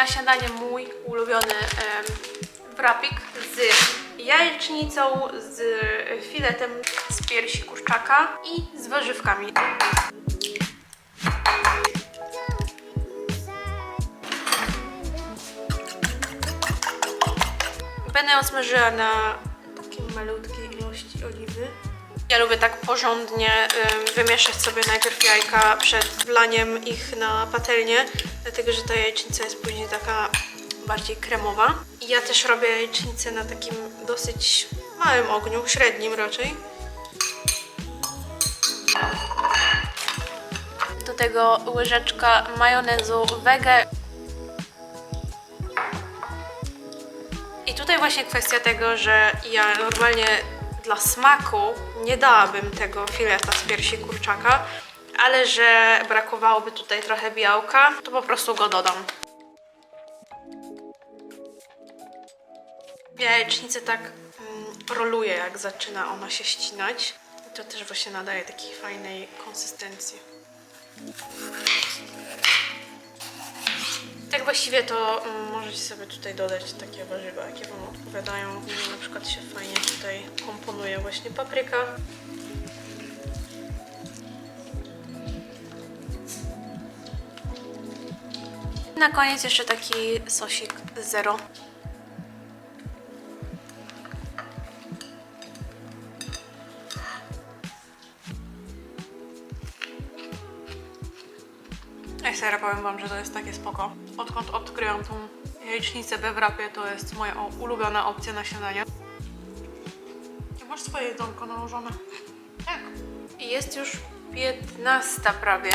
na śniadanie mój ulubiony wrapik z jajecznicą, z filetem z piersi kurczaka i z warzywkami. Będę ją smażyła na takiej malutkiej ilości oliwy. Ja lubię tak porządnie ym, wymieszać sobie najpierw jajka przed wlaniem ich na patelnię, dlatego że ta jajecznica jest później taka bardziej kremowa. I ja też robię jajecznicę na takim dosyć małym ogniu, średnim raczej. Do tego łyżeczka majonezu wege I tutaj właśnie kwestia tego, że ja normalnie dla smaku nie dałabym tego fileta z piersi kurczaka, ale że brakowałoby tutaj trochę białka, to po prostu go dodam. Jajecznicę tak mm, roluję, jak zaczyna ona się ścinać. I to też właśnie nadaje takiej fajnej konsystencji. Tak właściwie to mm, możecie sobie tutaj dodać takie warzywa, jakie Wam odpowiadają. Na przykład się fajnie tutaj komponuje właśnie papryka. Na koniec jeszcze taki sosik zero. Ja serio powiem wam, że to jest takie spoko. Odkąd odkryłam tą jajecznicę we wrapie, to jest moja ulubiona opcja na śniadanie. I masz swoje jedzonko nałożone. Tak. I jest już 15 prawie.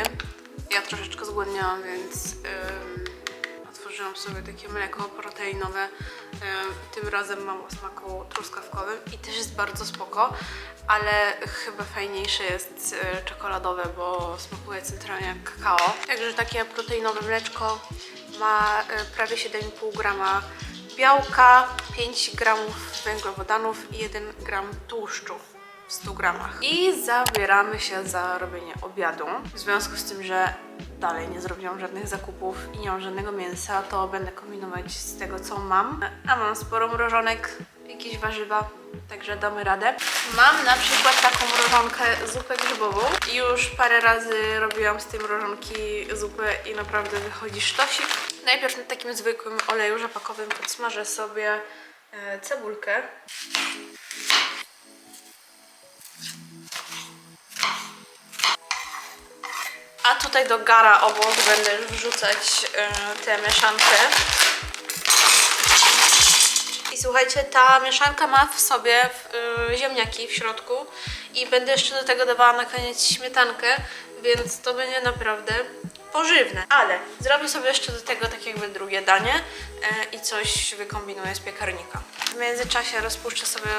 Ja troszeczkę zgłodniałam, więc ym, otworzyłam sobie takie mleko proteinowe. Ym, tym razem mam o smaku truskawkowym i też jest bardzo spoko, ale chyba fajniejsze jest y, czekoladowe, bo smakuje centralnie jak kakao. Także takie proteinowe mleczko ma y, prawie 7,5 grama białka, 5 gramów węglowodanów i 1 gram tłuszczu w 100 gramach. I zabieramy się za robienie obiadu. W związku z tym, że dalej nie zrobiłam żadnych zakupów i nie mam żadnego mięsa, to będę kombinować z tego, co mam. A mam sporo mrożonek, jakieś warzywa, także damy radę. Mam na przykład taką mrożonkę, zupę grzybową. Już parę razy robiłam z tej mrożonki zupę i naprawdę wychodzi sztosik. Najpierw na takim zwykłym oleju rzepakowym podsmażę sobie e, cebulkę. A tutaj do gara obok będę wrzucać e, tę mieszankę. I słuchajcie, ta mieszanka ma w sobie y, ziemniaki w środku i będę jeszcze do tego dawała na koniec śmietankę, więc to będzie naprawdę pożywne. Ale zrobię sobie jeszcze do tego tak jakby drugie danie y, i coś wykombinuję z piekarnika. W międzyczasie rozpuszczę sobie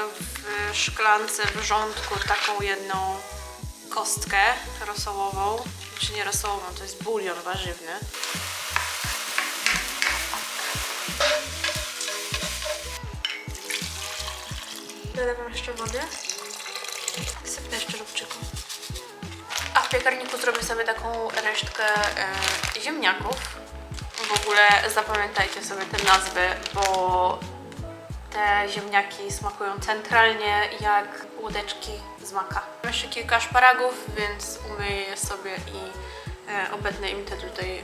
w szklance wrzątku taką jedną kostkę rosołową, czy nie rosołową, to jest bulion warzywny. Dodawam jeszcze wody. Sypnę jeszcze lubczyku. A w piekarniku zrobię sobie taką resztkę e, ziemniaków. W ogóle zapamiętajcie sobie te nazwy, bo te ziemniaki smakują centralnie jak łódeczki z maka. Mam jeszcze kilka szparagów, więc umyję je sobie i e, obetnę im te tutaj e,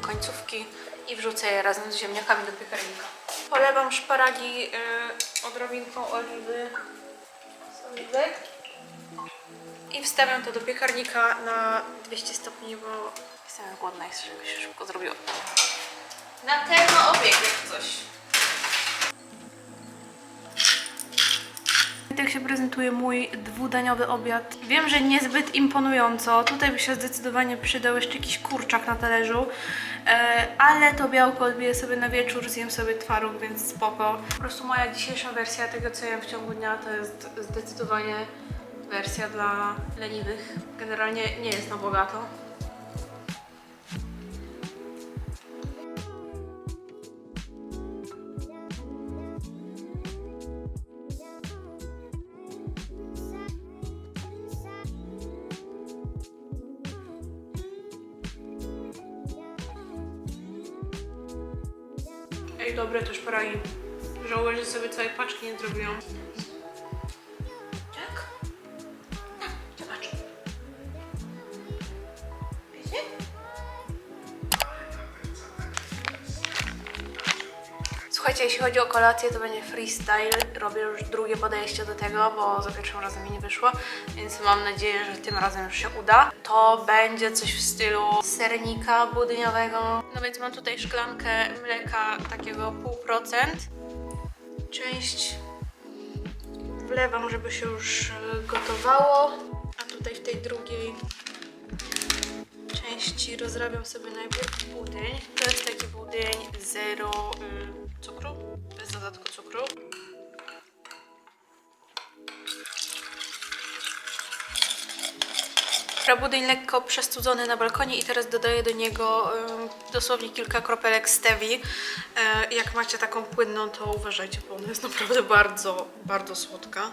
końcówki i wrzucę je razem z ziemniakami do piekarnika. Polewam szparagi e, odrobinką oliwy z oliwek i wstawiam to do piekarnika na 200 stopni, bo jestem głodna chcę, żeby się szybko zrobiło. Na termoobieg jak coś. Się prezentuje mój dwudaniowy obiad. Wiem, że niezbyt imponująco. Tutaj by się zdecydowanie przydał jeszcze jakiś kurczak na talerzu. E, ale to białko odbiję sobie na wieczór, zjem sobie twaróg, więc spoko. Po prostu moja dzisiejsza wersja tego, co jem w ciągu dnia, to jest zdecydowanie wersja dla leniwych. Generalnie nie jest na bogato. Ej, dobre też pragi. Żałuję, że sobie całej paczki nie zrobiłam. Słuchajcie, jeśli chodzi o kolację, to będzie freestyle. Robię już drugie podejście do tego, bo za pierwszym razem mi nie wyszło, więc mam nadzieję, że tym razem już się uda. To będzie coś w stylu sernika budyniowego. No więc mam tutaj szklankę mleka takiego pół procent. Część wlewam, żeby się już gotowało, a tutaj w tej drugiej części rozrabiam sobie najpierw budyń. To jest taki budyń zero y, cukru, bez dodatku cukru. Dobra, Budyń lekko przestudzony na balkonie i teraz dodaję do niego ym, dosłownie kilka kropelek stevii. E, jak macie taką płynną, to uważajcie, bo ona jest naprawdę bardzo, bardzo słodka.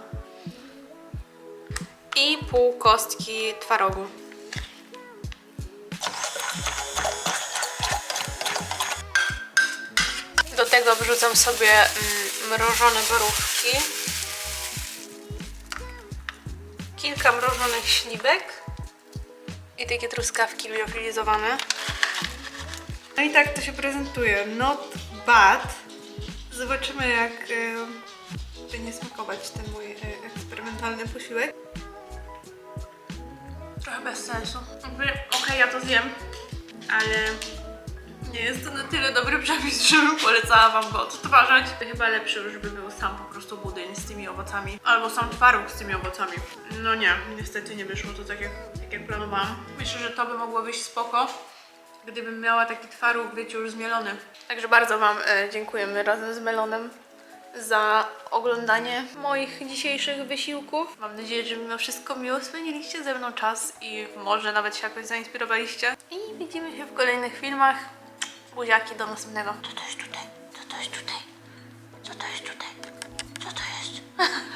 I pół kostki twarogu. Tego wrzucam sobie mm, mrożone borówki. Kilka mrożonych śliwek i takie truskawki liofilizowane. No i tak to się prezentuje. Not bad. Zobaczymy jak e, będzie smakować ten mój e, eksperymentalny posiłek. Trochę bez sensu. Okej, ja to zjem, ale nie jest to na tyle dobry przepis, żebym polecała Wam go odtwarzać. Chyba lepszy już by był sam po prostu budyń z tymi owocami. Albo sam twaróg z tymi owocami. No nie, niestety nie wyszło to tak jak, tak jak planowałam. Myślę, że to by mogło wyjść spoko, gdybym miała taki twaróg, wiecie, już zmielony. Także bardzo Wam e, dziękujemy razem z Melonem za oglądanie moich dzisiejszych wysiłków. Mam nadzieję, że mimo wszystko miło spędziliście ze mną czas i może nawet się jakoś zainspirowaliście. I widzimy się w kolejnych filmach. Buziaki, do następnego. Co to jest tutaj? Co to jest tutaj? Co to jest tutaj? Co to jest?